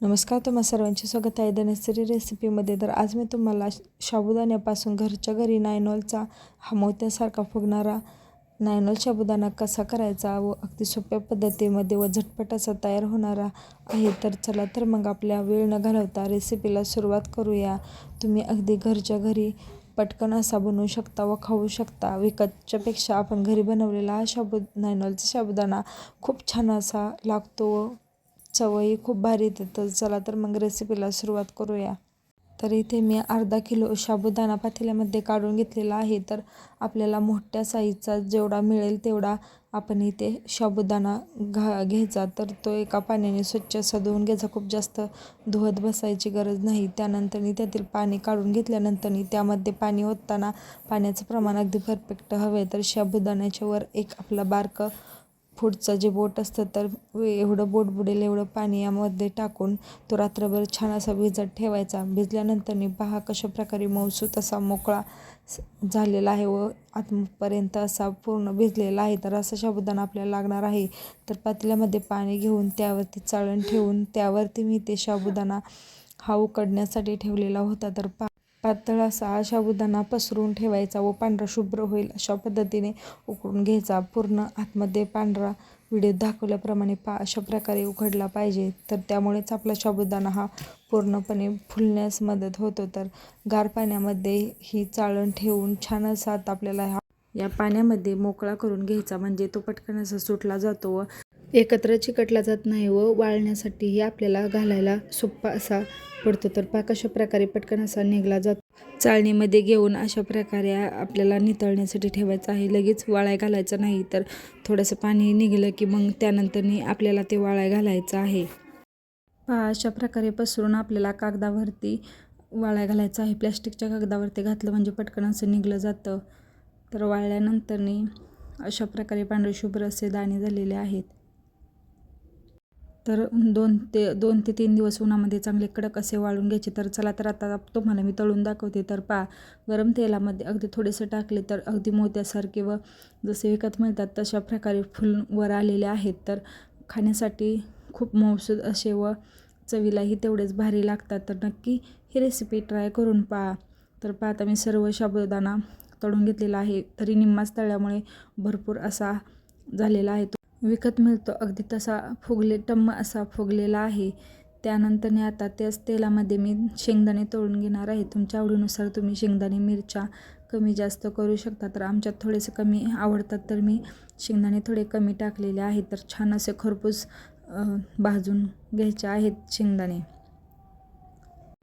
नमस्कार तुम्हा सर्वांचे स्वागत आहे धनश्री रेसिपीमध्ये. तर आज मी तुम्हाला साबुदाण्यापासून घरच्या घरी नायनॉलचा हा मोत्यासारखा फुगणारा नायनॉल साबुदाणा कसा करायचा व अगदी सोप्या पद्धतीमध्ये व झटपट असा तयार होणारा आहे. तर चला तर मग आपल्या वेळ न घालवता रेसिपीला सुरुवात करूया. तुम्ही अगदी घरच्या घरी पटकन असा बनवू शकता व खाऊ शकता. विकतच्यापेक्षा आपण घरी बनवलेला हा शाबू नायनॉलचा साबुदाणा खूप छान असा लागतो व चवही खूप भारी येते तर चला तर मग रेसिपीला सुरुवात करूया. तर इथे मी अर्धा किलो साबुदाणा पातेल्यामध्ये काढून घेतलेला आहे. तर आपल्याला मोठ्या साईजचा जेवढा मिळेल तेवढा आपण इथे साबुदाणा घा घ्यायचा. तर तो एका पाण्याने स्वच्छ असा धुवून घ्यायचा. खूप जास्त धुवत बसायची गरज नाही. त्यानंतर त्यातील पाणी काढून घेतल्यानंतर त्यामध्ये पाणी ओतताना पाण्याचं प्रमाण अगदी परफेक्ट हवे तर साबुदाण्याच्या वर एक आपला बारकं पुढचं जे बोट असतं तर एवढं बोट बुडेल एवढं पाणी यामध्ये टाकून तो रात्रभर छान असा भिजत ठेवायचा. भिजल्यानंतर पहा कशा प्रकारे मऊसूत असा मोकळा स- झालेला आहे व आतपर्यंत असा पूर्ण भिजलेला आहे. तर असं साबुदाणा आपल्याला लागणार आहे. तर पातेल्यामध्ये पाणी घेऊन त्यावरती चाळण ठेवून त्यावरती मी ते साबुदाणा हा उकडण्यासाठी ठेवलेला होता. तर पा पातळ असा हा साबुदाणा पसरून ठेवायचा व पांढरा शुभ्र होईल अशा पद्धतीने उकडून घ्यायचा. पूर्ण आतमध्ये पांढरा व्हिडिओ दाखवल्याप्रमाणे पा अशा प्रकारे उघडला पाहिजे. तर त्यामुळेच आपला साबुदाणा हा पूर्णपणे फुलण्यास मदत होतो. तर गार पाण्यामध्ये ही चाळण ठेवून छान असा आपल्याला हा या पाण्यामध्ये मोकळा करून घ्यायचा. म्हणजे तो पटकन असा सुटला जातो व एकत्र चिकटला जात नाही व वाळण्यासाठीही आपल्याला घालायला सोप्पा असा पडतो. तर पा कशा प्रकारे पटकन असा निघला जातो? चाळणीमध्ये घेऊन अशा प्रकारे आपल्याला नितळण्यासाठी ठेवायचं आहे. लगेच वाळाय घालायचं नाही तर थोडंसं पाणी निघालं की मग त्यानंतरनी आपल्याला ते वाळाय घालायचं आहे. अशा प्रकारे पसरून आपल्याला कागदावरती वाळाय घालायचं आहे. प्लॅस्टिकच्या कागदावरती घातलं म्हणजे पटकन असं निघलं जातं. तर वाळल्यानंतरनी अशा प्रकारे पांढरे शुभ्र असे दाणे झालेले आहेत. तर दोन ते दोन ते तीन दिवस उन्हामध्ये चांगले कडक असे वाळून घ्यायचे. तर चला तर आता तुम्हाला मी तळून दाखवते. तर पा गरम तेलामध्ये अगदी थोडेसे टाकले तर अगदी मोत्यासारखे व जसे विकत मिळतात तशा प्रकारे फुल वर आलेले आहेत. तर खाण्यासाठी खूप मौसूद असे व चवीलाही तेवढेच भारी लागतात. तर नक्की ही रेसिपी ट्राय करून पहा. तर पहा आता मी सर्व साबुदाणा तळून घेतलेला आहे. तरी निम्माच तळल्यामुळे भरपूर असा झालेला आहे. तो विकत मिळतो. अगदी तसा फुगले टम्म असा फुगलेला आहे. त्यानंतरने आता त्याच तेलामध्ये मी शेंगदाणे तळून घेणार आहे. तुमच्या आवडीनुसार तुम्ही शेंगदाणे मिरच्या कमी जास्त करू शकता. तर आमच्यात थोडेसे कमी आवडतात तर मी शेंगदाणे थोडे कमी टाकलेले आहेत. तर छान असे खरपूस भाजून घ्यायचे आहेत शेंगदाणे.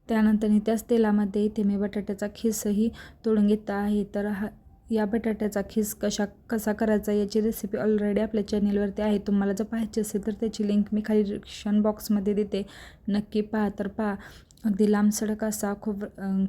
त्यानंतर त्याच तेलामध्ये इथे मी बटाट्याचा खिसही तोडून घेतला आहे. तर हा या बटाट्याचा खीस कशा कसा करायचा याची रेसिपी ऑलरेडी आपल्या चॅनेलवरती आहे. तुम्हाला जर पाहायची असेल तर त्याची लिंक मी खाली डिस्क्रिप्शन बॉक्समध्ये देते. नक्की पहा तर पहा. अगदी लांबसडक असा खूप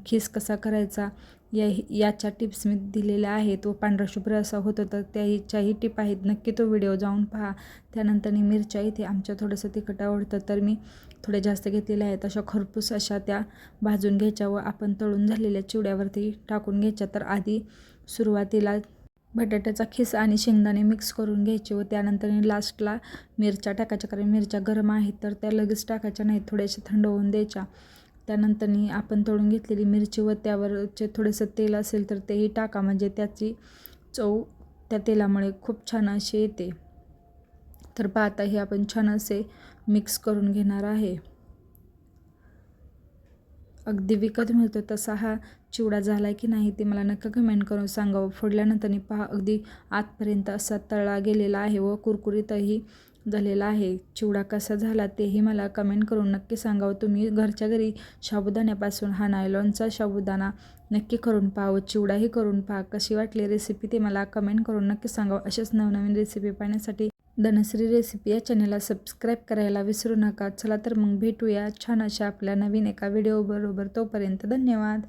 खीस कसा करायचा या याच्या टिप्स मी दिलेल्या आहेत. व पांढरा शुभ्र असा होतो तर त्याच्याही टिप आहेत. नक्की तो व्हिडिओ जाऊन पहा. त्यानंतर मिरच्या इथे आमच्या थोडंसं तिखट आवडतं तर मी थोड्या जास्त घेतलेल्या आहेत. अशा खरपूस अशा त्या भाजून घ्यायच्या व आपण तळून झालेल्या चिवड्यावरती टाकून घ्यायच्या. तर आधी सुरुवातीला बटाट्याचा खिस आणि शेंगदाणे मिक्स करून घ्यायचे व त्यानंतर लास्टला मिरच्या टाकायच्या. कारण मिरच्या गरम आहेत तर त्या लगेच टाकायच्या नाहीत. थोड्याशा थंड होऊन द्यायच्या. त्यानंतरनी आपण तळून घेतलेली मिरची व त्यावरचे थोडंसं तेल असेल तर तेही टाका. म्हणजे त्याची चव त्या तेलामुळे खूप छान अशी येते. तर पाहता हे आपण छान असे मिक्स करून घेणार आहे. अगदी विकत मिळतो तसा हा चिवडा झाला आहे की नाही ते मला नक्की कमेंट करून सांगावं. फोडल्यानंतर पहा अगदी आतपर्यंत असा तळला गेलेला आहे व कुरकुरीतही झालेला आहे. चिवडा कसा झाला तेही मला कमेंट करून नक्की सांगावं. तुम्ही घरच्या घरी साबुदाण्यापासून हा नायलॉनचा साबुदाणा नक्की करून पहा व चिवडाही करून पहा. कशी वाटली रेसिपी ते मला कमेंट करून नक्की सांगावं. अशाच नवनवीन रेसिपी पाहण्यासाठी धनश्री रेसिपी या चॅनलला सबस्क्राईब करायला विसरू नका. चला तर मग भेटूया छान अशा आपल्या नवीन एका व्हिडिओबरोबर तोपर्यंत धन्यवाद.